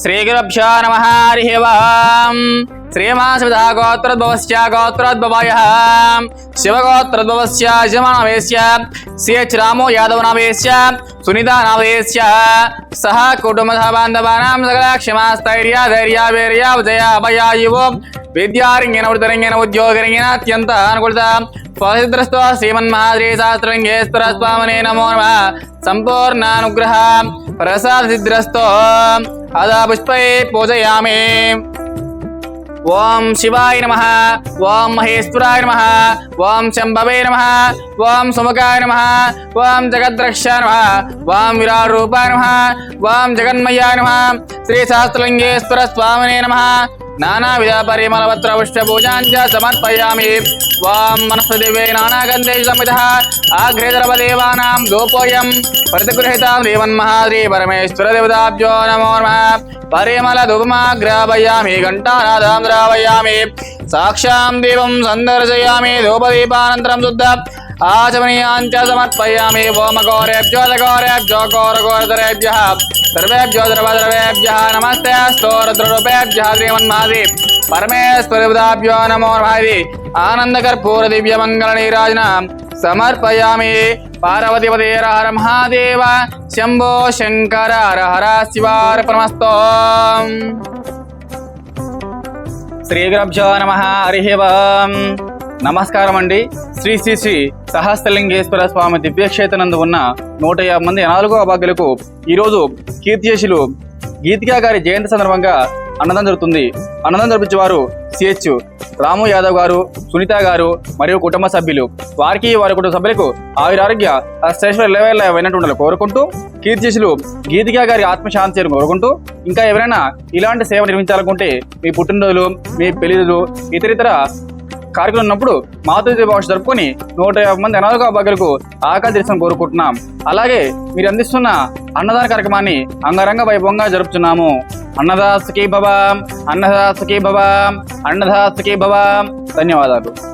శ్రీగురుభ్యో నమ హరి ఓం శ్రీమాసవిధ గోత్రోద్భవస్య గోత్రోద్భవాయ శివగోత్రోద్భవస్య యజమానవేశ్య సిహెచ్ రామో యాదవ నామేశ్య సునీత నామేశ్య సహ కుటుంబ బాంధవానాం సకల క్షమాస్థైర్య ధైర్య వీర్య విజయ అభయాయువు విద్యారంగిన వృతరంగిన ఉద్యోగరంగిన అత్యంత అనుకూలత స్వసిద్రస్వ శ్రీమన్మహాద్రీ శాస్త్రంగేశ్వర స్వామనే నమో నమ సంపూర్ణానుగ్రహ ప్రసాద సిద్ధ్రస్తో అదాపుష్పై పూజయామి ఓం శివాయ నమ ఓం మహేశ్వరాయ నమ ఓం శంభవే నమ ఓం సుముఖాయ నమ ఓం జగద్రక్ష నమ ఓం విరాట్ రూపాయ నమ ఓం జగన్మయాయ నమ శ్రీ శాస్త్రలింగేశ్వర స్వామినే నమ नाना विधा परिमल वत्र उष्ट नानाविधपरिमलपत्रपुष्पपूजाञ्च समर्पयामि त्वां मनसदिवे नानागन्धेषमितः आग्रे द्रवदेवानां गोपोऽयं प्रतिगृहीतां श्रीमन्महाद्रीपरमेश्वरदेवताभ्यो नमो नमः। परिमलधूपमाग्रापयामि घण्टानादां द्रावयामि साक्षां दीपं सन्दर्शयामि, धूपदीपानन्तरं शुद्ध। आचमनीयाञ्च समर्पयामि ओमगौरेभ्यो लगौरेभ्यो गौरगौरधरेभ्यः శుద్ధ ఆచమనీయాంచ సమర్పయామి ఓమఘోరేభ్యో ఘోరేభ్యో ఘోరఘోరధరేభ్యः సర్వేభ్యో ద్రవద్రవేభ్యः నమస్తే. స్తోరద్రరూపేభ్యः శ్రీమన్మాది. పరమేశ్వరభ్యో నమో నమః. ఆనందకర్పూర దివ్యమంగళ నీరాజన సమర్పయామి. పార్వతిపదే హర మహాదేవ. శంభో శంకర హర హర శివార్పణమస్తో. శ్రీ గురభ్యో నమ. హరి ఓం నమస్కారం అండి శ్రీ శ్రీ శ్రీ సహస్రలింగేశ్వర స్వామి దివ్యక్షేత్రనందు ఉన్న నూట యాభై మంది నాలుగో అభాగ్యులకు ఈరోజు కీర్తిశేషులు గీతికా గారి జయంతి సందర్భంగా అన్నదానం జరుగుతుంది. అన్నదానం జరిపించే వారు సిహెచ్ రాము యాదవ్ గారు సునీత గారు మరియు కుటుంబ సభ్యులు. వారికి వారి కుటుంబ సభ్యులకు ఆయురారోగ్య శ్రేష్ఠ లేవేళ్ళ అయినట్టు ఉండాలి కోరుకుంటూ కీర్తిశులు గీతికా గారి ఆత్మశాంతి అని కోరుకుంటూ ఇంకా ఎవరైనా ఇలాంటి సేవ నిర్మించాలనుకుంటే మీ పుట్టినరోజులు మీ పెళ్ళిళ్ళు ఇతరితర కార్యక్రమం ఉన్నప్పుడు మాతృదేవ భాష జరుపుకొని నూట యాభై మంది అనారోగ్య భాగ్యులకు ఆకలి తీర్చడం కోరుకుంటున్నాం. అలాగే మీరు అందిస్తున్న అన్నదాన కార్యక్రమాన్ని అంగరంగ వైభవంగా జరుపుతున్నాము. అన్నదాసకి భవాం అన్నదాసకి భవాం అన్నదాసకి భవాం. ధన్యవాదాలు.